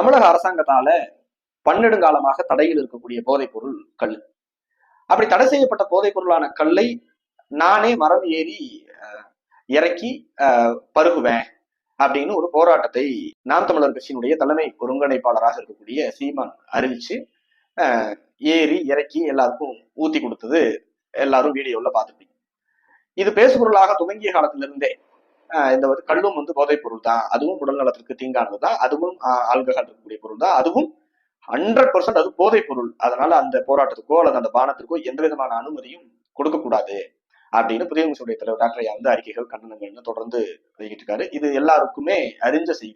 தமிழக அரசாங்கத்தால பன்னெடுங்காலமாக தடையில் இருக்கக்கூடிய போதைப் பொருள் கல் அப்படி தடை செய்யப்பட்ட போதைப் பொருளான கல்லை நானே மரம் ஏறி அஹ், இறக்கி அஹ், பருகுவேன் அப்படின்னு ஒரு போராட்டத்தை நாம் தமிழர் கட்சியினுடைய தலைமை ஒருங்கிணைப்பாளராக இருக்கக்கூடிய சீமான் அறிவிச்சு ஏறி இறக்கி எல்லாருக்கும் ஊத்தி கொடுத்தது எல்லாரும் வீடியோல பார்த்துருப்பீங்க. இது பேசுபொருளாக துவங்கிய காலத்திலிருந்தே இந்த வந்து கல்லும் வந்து போதைப் பொருள் தான் அதுவும் உடல் நலத்திற்கு தீங்கானது தான் அதுவும் ஆல்கஹால் இருக்கக்கூடிய பொருள் தான் அதுவும் ஹண்ட்ரட் பர்சன்ட் அது போதைப் பொருள். அதனால அந்த போராட்டத்துக்கோ அல்லது அந்த பானத்திற்கோ எந்த விதமான அனுமதியும் கொடுக்கக்கூடாது. அப்படின்னு புதிய தலைவர் டாக்டர் ஐயா வந்து அறிக்கைகள் கண்டனங்கள்னு தொடர்ந்து வெளியிட்டு இருக்காரு இது எல்லாருக்குமே அறிஞ்ச செய்தி.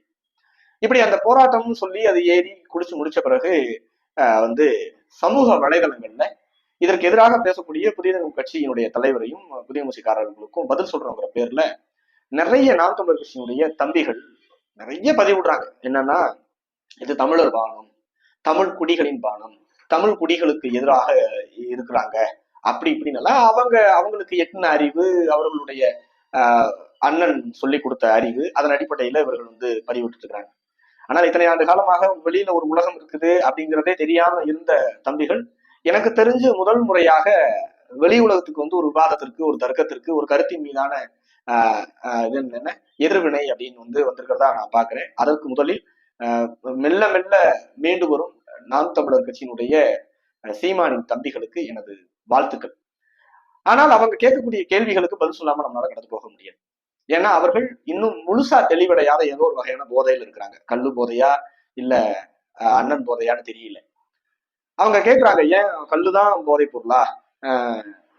இப்படி அந்த போராட்டம்னு சொல்லி அது ஏறி குடிச்சு முடிச்ச பிறகு வந்து சமூக வலைதளங்கள்ல இதற்கு எதிராக பேசக்கூடிய புதிய கட்சியினுடைய தலைவரையும் புதிய முசிக்காரர்களுக்கும் பதில் சொல்றவங்கிற பேர்ல நிறைய நாம் தமிழர் கட்சியினுடைய தம்பிகள் நிறைய பதிவிடுறாங்க என்னன்னா இது தமிழர் பானம் தமிழ் குடிகளின் பானம் தமிழ் குடிகளுக்கு எதிராக இருக்கிறாங்க. அப்படி இப்படின்னால அவங்க அவங்களுக்கு எட்டின அறிவு அவர்களுடைய ஆஹ், அண்ணன் சொல்லி கொடுத்த அறிவு அதன் அடிப்படையில இவர்கள் வந்து பதிவிட்டு இருக்கிறாங்க ஆனால் இத்தனை ஆண்டு காலமாக வெளியில ஒரு உலகம் இருக்குது அப்படிங்கிறதே தெரியாம இருந்த தம்பிகள் எனக்கு தெரிஞ்சு முதல் முறையாக வெளி உலகத்துக்கு வந்து ஒரு விவாதத்திற்கு ஒரு தர்க்கத்திற்கு ஒரு கருத்தின் மீதான இது என்ன? எதிர்வினை அப்படின்னு வந்து வந்திருக்கிறதா நான் பாக்குறேன் அதற்கு முதலில் மெல்ல மெல்ல மீண்டு வரும் நாம் தமிழர் கட்சியினுடைய சீமானின் தம்பிகளுக்கு எனது வாழ்த்துக்கள். ஆனால் அவங்க கேட்கக்கூடிய கேள்விகளுக்கு பதில் சொல்லாம நம்மளால கடந்து போக முடியாது. ஏன்னா அவர்கள் இன்னும் முழுசா தெளிவடையாத ஏதோ ஒரு வகையான போதையில இருக்கிறாங்க. கல்லு போதையா இல்ல அண்ணன் போதையான்னு தெரியல. அவங்க கேட்குறாங்க ஏன் கல்லுதான் போதை பொருளா?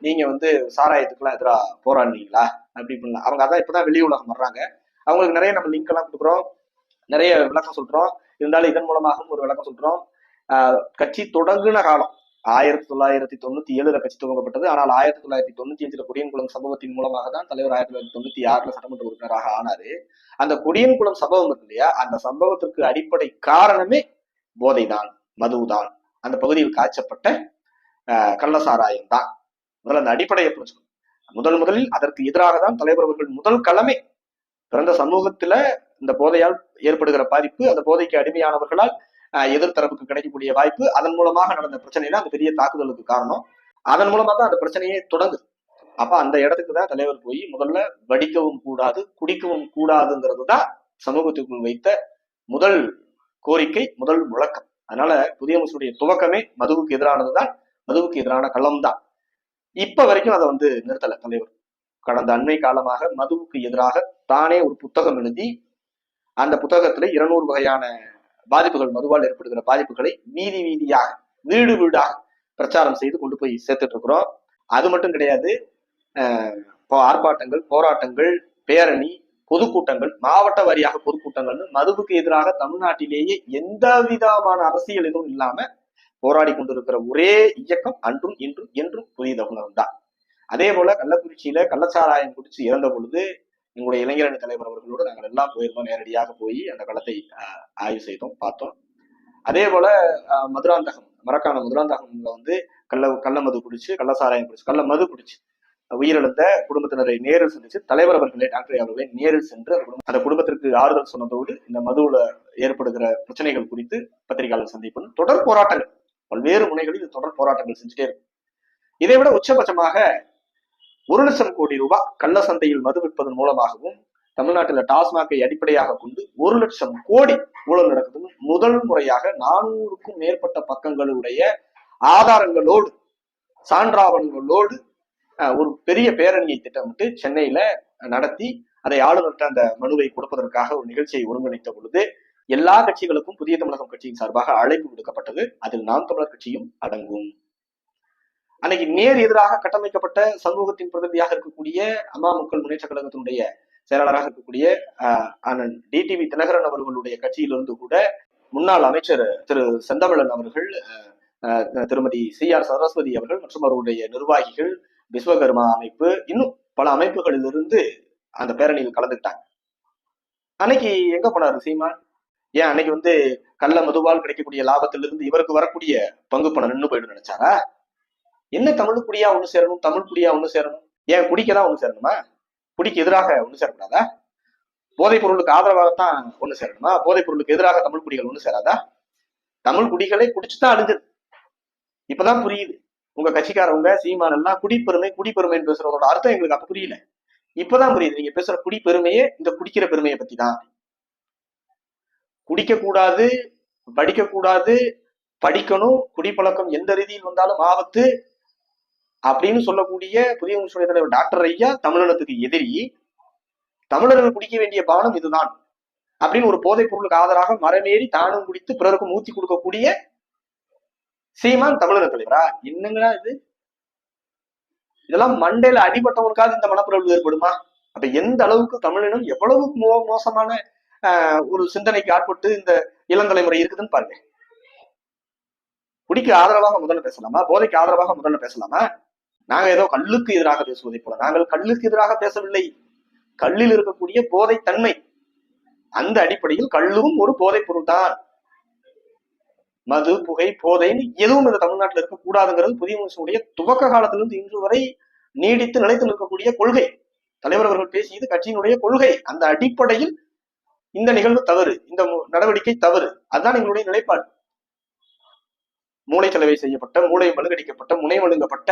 நீங்க வந்து சாராயத்துக்குலாம் எதிராக போராடுனீங்களா? அப்படி பண்ணலாம் அவங்க அதான் இப்பதான் வெளி உலகம் வர்றாங்க. அவங்களுக்கு நிறைய நம்ம லிங்க் எல்லாம் கொடுக்குறோம். நிறைய விளக்கம் சொல்றோம். இருந்தாலும் இதன் மூலமாகவும் ஒரு விளக்கம் சொல்றோம். கட்சி தொடங்குன காலம். ஆயிரத்தி தொள்ளாயிரத்தி தொண்ணூத்தி ஏழுல கட்சி துவங்கப்பட்டது. ஆனால் ஆயிரத்தி தொள்ளாயிரத்தி தொண்ணூத்தி அஞ்சுல குடியன்குளம் சம்பவத்தின் மூலமாக தான் தலைவர் ஆயிரத்தி தொள்ளாயிரத்தி தொண்ணூத்தி ஆறுல சட்டமன்ற உறுப்பினராக ஆனாரு. அந்த குடியன்குளம் சம்பவம் இருக்கு இல்லையா? அந்த சம்பவத்திற்கு அடிப்படை காரணமே போதைதான் மதுதான் அந்த பகுதியில் காய்ச்சப்பட்ட கள்ளசாராயம் கள்ள தான். முதல்ல அந்த அடிப்படையை புரிஞ்சுக்கணும். முதல் முதலில் அதற்கு எதிராக தான் தலைவர் அவர்கள் முதல் களமே பிறந்த சமூகத்துல இந்த போதையால் ஏற்படுகிற பாதிப்பு அந்த போதைக்கு அடிமையானவர்களால் எதிர்த்தரப்புக்கு கிடைக்கக்கூடிய வாய்ப்பு அதன் மூலமாக நடந்த பிரச்சனை அந்த பெரிய தாக்குதலுக்கு காரணம். அதன் மூலமா தான் அந்த பிரச்சனையே தொடங்குது. அப்ப அந்த இடத்துக்கு தான் தலைவர் போய் முதல்ல வடிக்கவும் கூடாது குடிக்கவும் கூடாதுங்கிறது தான் சமூகத்துக்குள் வைத்த முதல் கோரிக்கை முதல் முழக்கம். அதனால புதிய முஸ்லுடைய துவக்கமே மதுவுக்கு எதிரானதுதான் மதுவுக்கு எதிரான களம் தான் இப்ப வரைக்கும் அதை வந்து நிறுத்தல தலைவர். கடந்த அண்மை காலமாக மதுவுக்கு எதிராக தானே ஒரு புத்தகம் எழுதி அந்த புத்தகத்துல இருநூறு வகையான பாதிப்புகள் மதுவால் ஏற்படுகிற பாதிப்புகளை வீதி வீதியாக வீடு வீடாக பிரச்சாரம் செய்து கொண்டு போய் சேர்த்துட்டு இருக்கிறோம் அது மட்டும் கிடையாது இப்போ ஆர்ப்பாட்டங்கள் போராட்டங்கள் பேரணி பொதுக்கூட்டங்கள் மாவட்ட வாரியாக பொதுக்கூட்டங்கள்னு மதுவுக்கு எதிராக தமிழ்நாட்டிலேயே எந்த விதமான அரசியல் எதுவும் இல்லாம போராடி கொண்டிருக்கிற ஒரே இயக்கம் அன்றும் இன்றும் என்றும் புதிய தான். அதே போல கள்ளக்குறிச்சியில கள்ளச்சாராயம் குடிச்சு இறந்த பொழுது எங்களுடைய இளைஞரணி தலைவர் அவர்களோடு நாங்கள் எல்லாம் போயிருந்தோம். நேரடியாக போய் அந்த களத்தை ஆய்வு செய்தோம் பார்த்தோம். அதே போல மதுராந்தகம் மரக்கான மதுராந்தகம்ல வந்து கள்ள கள்ள மது குடிச்சு கள்ளசாராயம் குடிச்சு கள்ள மது குடிச்சு உயிரிழந்த குடும்பத்தினரை நேரில் சந்திச்சு தலைவர் அவர்களே டாக்டர் அவர்களை நேரில் சென்று அந்த குடும்பத்திற்கு ஆறுதல் சொன்னதோடு இந்த மதுவுல ஏற்படுகிற பிரச்சனைகள் குறித்து பத்திரிகையாளர் சந்திப்பு தொடர் போராட்டங்கள். பல்வேறு முனைகளில் இது தொடர் போராட்டங்கள் செஞ்சுட்டே இருக்கும் இதை விட உச்சபட்சமாக ஒரு லட்சம் கோடி ரூபாய் கள்ள சந்தையில் மது விற்பதன் மூலமாகவும் தமிழ்நாட்டில் டாஸ்மாகை அடிப்படையாக கொண்டு ஒரு லட்சம் கோடி ஊழல் நடக்குதுன்னு முதல் முறையாக நானூறுக்கும் மேற்பட்ட பக்கங்களுடைய ஆதாரங்களோடு சான்றாவணங்களோடு ஒரு பெரிய பேரணியை திட்டமிட்டு சென்னையில நடத்தி அதை ஆளுநர்கிட்ட அந்த மனுவை கொடுப்பதற்காக ஒரு நிகழ்ச்சியை ஒருங்கிணைத்த பொழுது எல்லா கட்சிகளுக்கும் புதிய தமிழகம் கட்சியின் சார்பாக அழைப்பு விடுக்கப்பட்டது. அதில் நாம் தமிழர் கட்சியும் அடங்கும். அன்னைக்கு நேர் எதிராக கட்டமைக்கப்பட்ட சமூகத்தின் பிரதிநிதியாக இருக்கக்கூடிய அம்மா மக்கள் முன்னேற்ற கழகத்தினுடைய செயலாளராக இருக்கக்கூடிய ஆஹ், அண்ணன் டிடிவி தினகரன் அவர்களுடைய கட்சியிலிருந்து கூட முன்னாள் அமைச்சர் திரு செந்தமிழன் அவர்கள் திருமதி சி ஆர் சரஸ்வதி அவர்கள் மற்றும் அவருடைய நிர்வாகிகள் விஸ்வகர்மா அமைப்பு இன்னும் பல அமைப்புகளிலிருந்து அந்த பேரணியில் கலந்துக்கிட்டாங்க. அன்னைக்கு எங்க போனாரு சீமான்? ஏன் அன்னைக்கு வந்து கள்ள மதுவால் கிடைக்கக்கூடிய லாபத்திலிருந்து இவருக்கு வரக்கூடிய பங்கு பணம் நின்று போயிடும் நினைச்சாரா? என்ன தமிழ் குடியா ஒண்ணு சேரணும்? தமிழ் குடியா ஒண்ணு சேரணும்? ஏன் குடிக்க தான் ஒண்ணு சேரணுமா? குடிக்கு எதிராக ஒண்ணு சேரக்கூடாதா? போதைப் பொருளுக்கு ஆதரவாகத்தான் ஒண்ணு சேரணுமா? போதைப் பொருளுக்கு எதிராக தமிழ் குடிகள் ஒண்ணு சேராதா? தமிழ் குடிகளை குடிச்சுதான் அழிஞ்சது இப்பதான் புரியுது. உங்க கட்சிக்காரவங்க சீமான் எல்லாம் குடிப்பெருமை குடிப்பெருமைன்னு பேசுறதோட அர்த்தம் எங்களுக்கு அப்ப புரியல. இப்பதான் புரியுது. நீங்க பேசுற குடி பெருமையே இந்த குடிக்கிற பெருமையை பத்தி தான் குடிக்கக்கூடாது படிக்கக்கூடாது படிக்கணும் குடிப்பழக்கம் எந்த ரீதியில் வந்தாலும் ஆபத்து அப்படின்னு சொல்லக்கூடிய புதிய முன்சுடைய தலைவர் டாக்டர் ஐயா தமிழினத்துக்கு எதிரி தமிழர்கள் குடிக்க வேண்டிய பானம் இதுதான் அப்படின்னு ஒரு போதைப் பொருளுக்கு ஆதரவாக மரமேறி தானும் குடித்து பிறருக்கும் ஊத்தி கொடுக்கக்கூடிய சீமான் தமிழர் தலைவரா? என்னங்கடா இது? இதெல்லாம் மண்டையில அடிபட்டவனுக்காவது இந்த மனப்பிரபு ஏற்படுமா? அப்ப எந்த அளவுக்கு தமிழினம் எவ்வளவு மோ மோசமான ஒரு சிந்தனைக்கு ஆட்பட்டு இந்த இளந்தலைமுறை இருக்குதுன்னு பாருங்க. குடிக்கு ஆதரவாக முதல்ல பேசலாமா? போதைக்கு ஆதரவாக முதல்ல பேசலாமா? நாங்க ஏதோ கல்லுக்கு எதிராக பேசுவதை போல. நாங்கள் கல்லுக்கு எதிராக பேசவில்லை. கல்லில் இருக்கக்கூடிய போதை தன்மை அந்த அடிப்படையில் கல்லும் ஒரு போதைப் பொருள் தான் மது புகை போதைன்னு எதுவும் இந்த தமிழ்நாட்டில் இருக்கக்கூடாதுங்கிறது புதிய மனுஷனுடைய துவக்க காலத்திலிருந்து இன்று வரை நீடித்து நிலைத்து நிற்கக்கூடிய கொள்கை. தலைவர் அவர்கள் பேசியது கட்சியினுடைய கொள்கை. அந்த அடிப்படையில் இந்த நிகழ்வு தவறு இந்த மு- நடவடிக்கை தவறு அதுதான் எங்களுடைய நிலைப்பாடு. மூளை செலவை செய்யப்பட்ட மூளை மழுங்கடிக்கப்பட்ட முனை மழுங்கப்பட்ட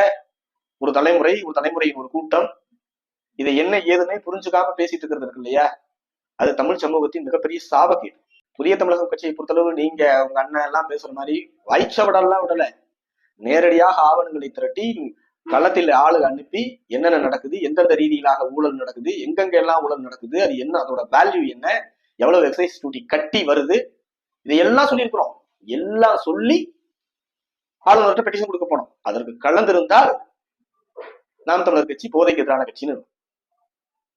ஒரு தலைமுறை ஒரு தலைமுறையின் ஒரு கூட்டம். இதை என்ன ஏதுன்னே புரிஞ்சுக்காம பேசிட்டு இருக்கிறது இருக்கு இல்லையா? அது தமிழ் சமூகத்தின் மிகப்பெரிய சாபக்கேடு. புதிய தமிழகம் கட்சியை பொறுத்தளவு நீங்க உங்க அண்ணன் எல்லாம் பேசுற மாதிரி வாய்ச்சவடெல்லாம் விடல. நேரடியாக ஆவணங்களை திரட்டி களத்தில் ஆளு அனுப்பி என்னென்ன நடக்குது எந்தெந்த ரீதியிலாக ஊழல் நடக்குது எங்கெங்க எல்லாம் ஊழல் நடக்குது அது என்ன அதோட வேல்யூ என்ன எவ்வளவு எக்ஸைஸ் டியூட்டி கட்டி வருது? இதையெல்லாம் சொல்லியிருக்கிறோம். எல்லாம் சொல்லி ஆளுநர்கிட்ட பெட்டிஷன் கொடுக்க போனோம். அதற்கு கலந்திருந்தால் நாம் தமிழர் கட்சி போதைக்கு எதிரான கட்சின்னு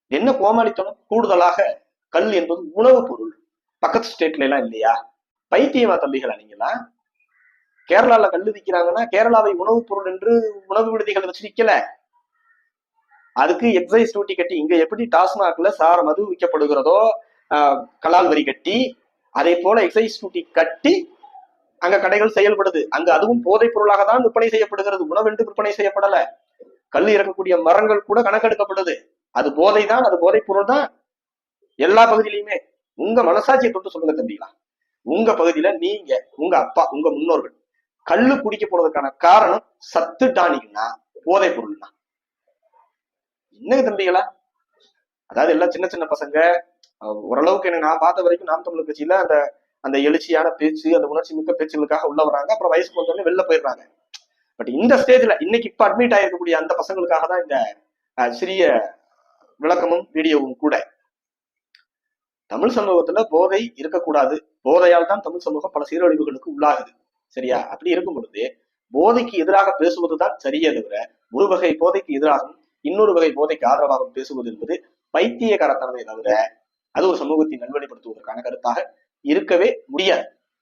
என்ன கோமாளித்தனம்? கூடுதலாக கல் என்பது உணவுப் பொருள். பக்கத்து ஸ்டேட்ல எல்லாம் இல்லையா? பைத்தியமா தம்பிகளா நீங்களா? கேரளால கல் விதிக்கிறாங்கன்னா கேரளாவை உணவுப் பொருள் என்று உணவு விடுதிகள் வச்சு அதுக்கு எக்ஸைஸ் டியூட்டி கட்டி இங்க எப்படி டாஸ்மாக்ல சார மது விற்கப்படுகிறதோ கலால் வரி கட்டி அதே போல எக்ஸைஸ் டியூட்டி கட்டி அங்க கடைகள் செயல்படுது. அங்க அதுவும் போதைப் பொருளாக தான் விற்பனை செய்யப்படுகிறது. உணவென்று விற்பனை செய்யப்படல. கல் இறக்கக்கூடிய மரங்கள் கூட கணக்கெடுக்கப்படுது. அது போதை தான் அது போதைப் பொருள் தான் எல்லா பகுதியிலையுமே. உங்க மனசாட்சியை தொட்டு சொல்லுங்க தம்பிங்களா உங்க பகுதியில நீங்க உங்க அப்பா உங்க முன்னோர்கள் கல்லு குடிக்க போனதுக்கான காரணம் சத்து டானிக்னா போதைப் பொருள் தான் என்னங்க தம்பிகளா? அதாவது எல்லாம் சின்ன சின்ன பசங்க ஓரளவுக்கு என்ன நான் பார்த்த வரைக்கும் நாம் தமிழர் கட்சியில அந்த அந்த எழுச்சியான பேச்சு அந்த உணர்ச்சி மிக்க பேச்சுகளுக்காக உள்ள வராங்க. அப்புறம் வயசுக்கு வந்தோடனே வெளில போயிடுறாங்க. பட் இந்த ஸ்டேஜ்ல இன்னைக்கு இப்ப அட்மிட் ஆயிருக்கக்கூடிய அந்த பசங்களுக்காக தான் இந்த அஹ், சிறிய விளக்கமும் வீடியோவும் கூட. தமிழ் சமூகத்துல போதை இருக்கக்கூடாது. போதையால் தான் தமிழ் சமூகம் பல சீரழிவுகளுக்கு உள்ளாகுது. சரியா? அப்படி இருக்கும் பொழுது போதைக்கு எதிராக பேசுவதுதான் சரியே தவிர ஒரு வகை போதைக்கு எதிராகவும் இன்னொரு வகை போதைக்கு ஆதரவாகவும் பேசுவது என்பது பைத்தியகாரத்தனமே தவிர அது ஒரு சமூகத்தை நல்வழிப்படுத்துவதற்கான கருத்தாக இருக்கவே முடியாது.